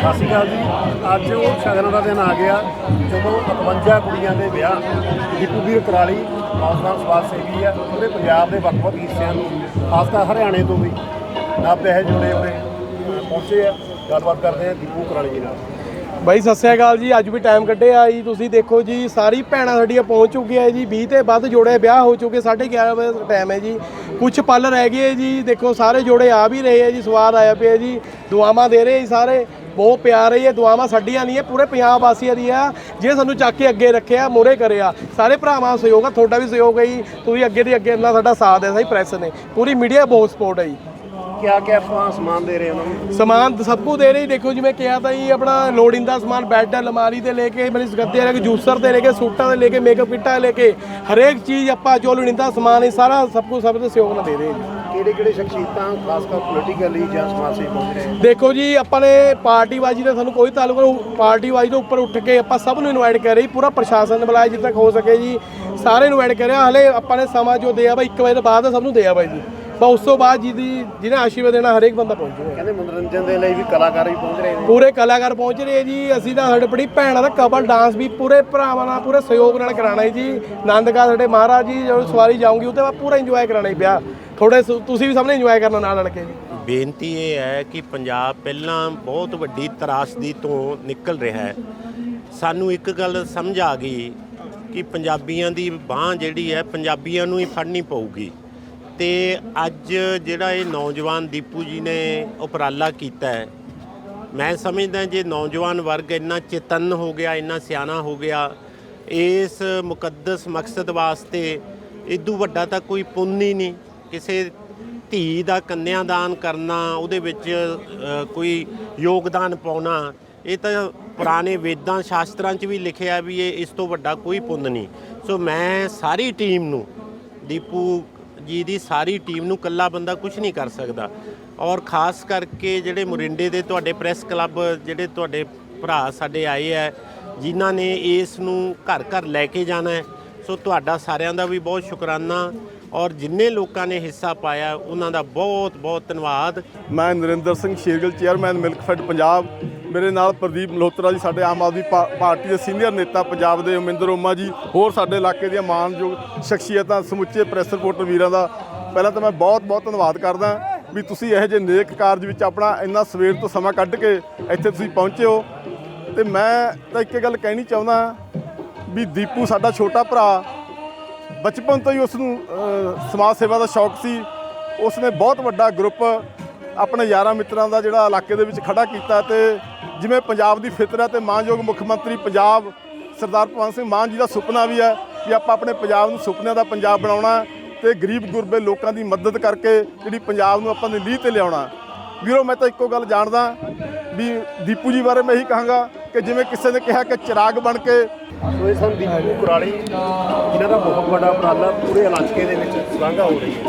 ਸਤਿ ਸ਼੍ਰੀ ਅਕਾਲ ਜੀ। ਅੱਜ ਉਹ ਸ਼ਗਨਾਂ ਦਾ ਦਿਨ ਆ ਗਿਆ, ਜਦੋਂ 52 ਕੁੜੀਆਂ ਦੇ ਵਿਆਹ ਦੀਪੂ ਵੀਰ ਕਰਾਲੀ ਨੌਜਵਾਨ ਸਮਾਜ ਸੇਵੀ ਆ ਪੂਰੇ ਪੰਜਾਬ ਦੇ ਵੱਖ-ਵੱਖ ਹਿੱਸਿਆਂ ਨੂੰ, ਖਾਸ ਹਰਿਆਣੇ ਤੋਂ ਵੀ ਨਾਭੇ ਹੈ ਜੁੜੇ ਉਰੇ ਪਹੁੰਚੇ ਆ। ਗੱਲਬਾਤ ਕਰਦੇ ਆ ਦੀਪੂ ਕਰਾਲੀ ਜੀ ਨਾਲ। ਬਾਈ, ਸਤਿ ਸ਼੍ਰੀ ਅਕਾਲ ਜੀ। ਅੱਜ ਵੀ ਟਾਈਮ ਕੱਢਿਆ ਜੀ। ਤੁਸੀਂ ਦੇਖੋ ਜੀ, ਸਾਰੀ ਭੈਣਾਂ ਸਾਡੀਆਂ ਪਹੁੰਚ ਚੁੱਕੀਆਂ ਜੀ। 20 ਤੇ ਵੱਧ ਜੋੜੇ ਵਿਆਹ ਹੋ ਚੁੱਕੇ 11:30 ਵਜੇ ਦਾ ਟਾਈਮ ਹੈ ਜੀ। ਕੁਝ ਪਲ ਰਹਿ ਗਏ ਜੀ। ਦੇਖੋ, ਸਾਰੇ ਜੋੜੇ ਆ ਵੀ ਰਹੇ ਹੈ ਜੀ। ਸਵਾਦ ਆਇਆ ਪਿਆ ਜੀ। ਦੁਆਵਾਂ ਦੇ ਰਹੇ ਜੀ ਸਾਰੇ। ਬਹੁਤ ਪਿਆਰ ਹੈ ਦੁਆਵਾਂ ਸਾਡੀਆਂ ਨਹੀਂ ਹੈ ਪੂਰੇ ਪੰਜਾਬ ਵਾਸੀਆਂ ਦੀ ਆ। ਜੇ ਸਾਨੂੰ ਚੱਕ ਕੇ ਅੱਗੇ ਰੱਖਿਆ ਮੋਰੇ ਕਰਿਆ ਸਾਰੇ ਭਰਾਵਾਂ ਦਾ ਸਹਿਯੋਗ ਆ ਤੁਹਾਡਾ ਵੀ ਸਹਿਯੋਗ ਹੈ ਜੀ। ਤੁਸੀਂ ਅੱਗੇ ਦੀ ਅੱਗੇ ਇੰਨਾ ਸਾਡਾ ਸਾਥ ਹੈ ਸਹੀ ਪ੍ਰੈਸ ਨੇ। ਪੂਰੀ ਮੀਡੀਆ ਬਹੁਤ ਸਪੋਰਟ ਹੈ ਜੀ। ਕਿਆ ਕਿਆ ਆਪਾਂ ਸਮਾਨ ਦੇ ਰਹੇ ਉਹਨਾਂ ਨੂੰ? ਸਮਾਨ ਸਭ ਕੁਝ ਦੇ ਰਹੀ ਦੇਖੋ ਜਿਵੇਂ ਕਿਹਾ ਤਾਂ ਜੀ ਆਪਣਾ ਲੋੜਿੰਦਾ ਸਮਾਨ ਬੈੱਡ ਅਲਮਾਰੀ ਤੇ ਲੈ ਕੇ ਮਤਲਬ ਗੱਦੇ ਲੈ ਕੇ ਜੂਸਰ ਤੇ ਲੈ ਕੇ ਸੂਟਾਂ ਤੇ ਲੈ ਕੇ ਮੇਕਅਪ ਕਿੱਟਾਂ ਲੈ ਕੇ ਹਰੇਕ ਚੀਜ਼ ਆਪਾਂ ਜੋ ਲੋੜਿੰਦਾ ਸਮਾਨ ਹੈ ਸਾਰਾ ਸਭ ਕੁਝ ਸਭ ਦੇ ਸਹਿਯੋਗ ਨਾਲ ਦੇ ਰਹੇ ਜੀ। ਕਿਹੜੇ ਕਿਹੜੇ ਸ਼ਖਸੀਅਤਾਂ, ਖਾਸ ਕਰ ਪੋਲੀਟੀਕਲੀ ਜਾਂ ਸਮਾਜ ਸੇਵੀ ਪਹੁੰਚ ਰਹੇ ਦੇਖੋ ਜੀ, ਆਪਾਂ ਨੇ ਪਾਰਟੀਬਾਜ਼ੀ ਦਾ ਸਾਨੂੰ ਕੋਈ ਤਾਲੁਕ ਨਹੀਂ ਪਾਰਟੀਬਾਜ਼ੀ ਤੋਂ ਉੱਪਰ ਉੱਠ ਕੇ ਆਪਾਂ ਸਭ ਨੂੰ ਇਨਵਾਈਟ ਕਰ ਰਹੀ ਪੂਰਾ ਪ੍ਰਸ਼ਾਸਨ ਨੇ ਬੁਲਾਇਆ ਜਿੱਦ ਤੱਕ ਹੋ ਸਕੇ ਜੀ, ਸਾਰੇ ਨੂੰ ਇਨਵਾਈਟ ਕਰਿਆ ਹਲੇ ਆਪਾਂ ਨੇ ਸਮਾਂ ਜੋ ਦਿਆ ਵਾ 1 ਵਜੇ ਤੋਂ ਬਾਅਦ ਸਭ ਨੂੰ ਦਿਆ ਬਾਈ ਜੀ। ਬਸ ਉਸ ਤੋਂ ਬਾਅਦ ਜਿਹਦੀ ਜਿਹਨੇ ਆਸ਼ੀਰਵਾਦ ਦੇਣਾ ਹਰੇਕ ਬੰਦਾ ਪਹੁੰਚੂਗਾ ਕਹਿੰਦੇ ਮਨੋਰੰਜਨ ਦੇ ਲਈ ਵੀ ਕਲਾਕਾਰ ਵੀ ਪਹੁੰਚ ਰਹੇ ਨੇ। ਪੂਰੇ ਕਲਾਕਾਰ ਪਹੁੰਚ ਰਹੇ ਜੀ। ਅਸੀਂ ਤਾਂ ਸਾਡੇ ਬੜੀ ਭੈਣਾਂ ਦਾ ਕਬਲ ਡਾਂਸ ਵੀ ਪੂਰੇ ਭਰਾਵਾਂ ਨਾਲ ਪੂਰੇ ਸਹਿਯੋਗ ਨਾਲ ਕਰਾਣਾ ਹੈ ਜੀ ਆਨੰਦਕਾਰ ਸਾਡੇ ਮਹਾਰਾਜ ਜੀ ਜਦੋਂ ਸਵਾਰੀ ਜਾਊਂਗੀ ਉੱਤੇ ਬਾਅਦ ਪੂਰਾ ਇੰਜੋਏ ਕਰਾਣਾ ਹੈ ਵਿਆਹ ਥੋੜੇ ਤੁਸੀਂ ਵੀ ਸਾਹਮਣੇ ਇੰਜੋਏ ਕਰਨਾ ਨਾਲ ਨਾਲ ਕੇ ਜੀ। ਬੇਨਤੀ ਇਹ ਹੈ ਕਿ ਪੰਜਾਬ ਪਹਿਲਾਂ ਬਹੁਤ ਵੱਡੀ ਤਰਾਸਦੀ ਤੋਂ ਨਿਕਲ ਰਿਹਾ ਹੈ। ਸਾਨੂੰ ਇੱਕ ਗੱਲ ਸਮਝ ਆ ਗਈ ਕਿ ਪੰਜਾਬੀਆਂ ਦੀ ਬਾਹ ਜਿਹੜੀ ਹੈ ਪੰਜਾਬੀਆਂ ਨੂੰ ਹੀ ਫੜਨੀ ਪਊਗੀ। ਤੇ ਅੱਜ ਜਿਹੜਾ ਇਹ ਨੌਜਵਾਨ ਦੀਪੂ ਜੀ ਨੇ ਉਪਰਾਲਾ ਕੀਤਾ ਹੈ, ਮੈਂ ਸਮਝਦਾ ਜੇ ਨੌਜਵਾਨ ਵਰਗ ਇੰਨਾ ਚੇਤਨ ਹੋ ਗਿਆ, ਇੰਨਾ ਸਿਆਣਾ ਹੋ ਗਿਆ, ਇਸ ਮੁਕੱਦਸ ਮਕਸਦ ਵਾਸਤੇ ਇਦੋਂ ਵੱਡਾ ਤਾਂ ਕੋਈ ਪੁੰਨ ਹੀ ਨਹੀਂ, ਕਿਸੇ ਧੀ ਦਾ ਕੰਨਿਆਦਾਨ ਕਰਨਾ, ਉਹਦੇ ਵਿੱਚ ਕੋਈ ਯੋਗਦਾਨ ਪਾਉਣਾ, ਇਹ ਤਾਂ ਪੁਰਾਣੇ ਵੇਦਾਂ ਸ਼ਾਸਤਰਾਂ 'ਚ ਵੀ ਲਿਖਿਆ ਵੀ ਇਹ ਇਸ ਤੋਂ ਵੱਡਾ ਕੋਈ ਪੁੰਨ ਨਹੀਂ। ਸੋ ਮੈਂ ਸਾਰੀ ਟੀਮ ਨੂੰ, ਦੀਪੂ ਜੀ ਦੀ ਸਾਰੀ ਟੀਮ ਨੂੰ ਇਕੱਲਾ ਬੰਦਾ ਕੁਝ ਨਹੀਂ ਕਰ ਸਕਦਾ। ਔਰ ਖਾਸ ਕਰਕੇ ਜਿਹੜੇ ਮੁਰਿੰਡੇ ਦੇ ਤੁਹਾਡੇ ਪ੍ਰੈਸ ਕਲੱਬ ਜਿਹੜੇ ਤੁਹਾਡੇ ਭਰਾ ਸਾਡੇ ਆਏ ਹੈ ਜਿਨ੍ਹਾਂ ਨੇ ਇਸ ਨੂੰ ਘਰ ਘਰ ਲੈ ਕੇ ਜਾਣਾ ਹੈ ਸੋ ਤੁਹਾਡਾ ਸਾਰਿਆਂ ਦਾ ਵੀ ਬਹੁਤ ਸ਼ੁਕਰਾਨਾ। ਔਰ ਜਿੰਨੇ ਲੋਕਾਂ ਨੇ ਹਿੱਸਾ ਪਾਇਆ, ਉਹਨਾਂ ਦਾ ਬਹੁਤ ਬਹੁਤ ਧੰਨਵਾਦ। ਮੈਂ ਨਰਿੰਦਰ ਸਿੰਘ, ਸ਼ੇਰਗਿੱਲ ਚੇਅਰਮੈਨ ਮਿਲਕਫੈਡ ਪੰਜਾਬ। ਮੇਰੇ ਨਾਲ ਪ੍ਰਦੀਪ ਮਲਹੋਤਰਾ ਜੀ, ਸਾਡੇ ਆਮ ਆਦਮੀ ਪਾ- ਪਾਰਟੀ ਦੇ ਸੀਨੀਅਰ ਨੇਤਾ ਪੰਜਾਬ ਦੇ ਉਮਿੰਦਰ ਓਮਾ ਜੀ, ਹੋਰ ਸਾਡੇ ਇਲਾਕੇ ਦੀਆਂ ਮਾਨਯੋਗ ਸ਼ਖਸੀਅਤਾਂ, ਸਮੁੱਚੇ ਪ੍ਰੈਸ ਰਿਪੋਰਟਰ ਵੀਰਾਂ ਦਾ ਪਹਿਲਾਂ ਤਾਂ ਮੈਂ ਬਹੁਤ ਬਹੁਤ ਧੰਨਵਾਦ ਕਰਦਾ ਵੀ ਤੁਸੀਂ ਇਹੋ ਜਿਹੇ ਨੇਕ ਕਾਰਜ ਵਿੱਚ ਆਪਣਾ ਇੰਨਾ ਸਵੇਰ ਤੋਂ ਸਮਾਂ ਕੱਢ ਕੇ ਇੱਥੇ ਤੁਸੀਂ ਪਹੁੰਚੇ ਹੋ। ਤੇ ਮੈਂ ਤਾਂ ਇੱਕ ਗੱਲ ਕਹਿਣੀ ਚਾਹੁੰਦਾ ਵੀ ਦੀਪੂ ਸਾਡਾ ਛੋਟਾ ਭਰਾ, ਬਚਪਨ ਤੋਂ ਹੀ ਉਸ ਨੂੰ ਸਮਾਜ ਸੇਵਾ ਦਾ ਸ਼ੌਕ ਸੀ। ਉਸ ਨੇ ਬਹੁਤ ਵੱਡਾ ਗਰੁੱਪ ਆਪਣੇ ਯਾਰਾਂ ਮਿੱਤਰਾਂ ਦਾ ਜਿਹੜਾ ਇਲਾਕੇ ਦੇ ਵਿੱਚ ਖੜਾ ਕੀਤਾ ਤੇ ਜਿਵੇਂ ਪੰਜਾਬ ਦੀ ਫਿਤਰਤ ਤੇ ਮਾਨਯੋਗ ਮੁੱਖ ਮੰਤਰੀ ਪੰਜਾਬ ਸਰਦਾਰ ਭਗਵੰਤ ਸਿੰਘ ਮਾਨ ਜੀ ਦਾ ਸੁਪਨਾ ਵੀ ਹੈ ਕਿ ਆਪਾਂ ਆਪਣੇ ਪੰਜਾਬ ਨੂੰ ਸੁਪਨਿਆਂ ਦਾ ਪੰਜਾਬ ਬਣਾਉਣਾ ਤੇ ਗਰੀਬ ਗੁਰਬੇ ਲੋਕਾਂ ਦੀ ਮਦਦ ਕਰਕੇ ਜਿਹੜੀ ਪੰਜਾਬ ਨੂੰ ਆਪਾਂ ਨੇ ਲੀਹ ਤੇ ਲਿਆਉਣਾ। ਵੀਰੋ ਮੈਂ ਤਾਂ ਇੱਕੋ ਗੱਲ ਜਾਣਦਾ ਵੀ ਦੀਪੂ ਜੀ ਬਾਰੇ ਮੈਂ ਇਹੀ ਕਹਾਂਗਾ ਕਿ ਜਿਵੇਂ ਕਿਸੇ ਨੇ ਕਿਹਾ ਕਿ ਚਿਰਾਗ ਬਣ ਕੇ ਸੋ ਇਹ ਸਨ ਦੀਪੂ ਕੁਰਾਲੀ ਜਿਨ੍ਹਾਂ ਦਾ ਬਹੁਤ ਵੱਡਾ ਉਪਰਾਲਾ ਪੂਰੇ ਇਲਾਕੇ ਦੇ ਵਿੱਚ ਸਾਂਝਾ ਹੋ ਰਹੀ ਹੈ।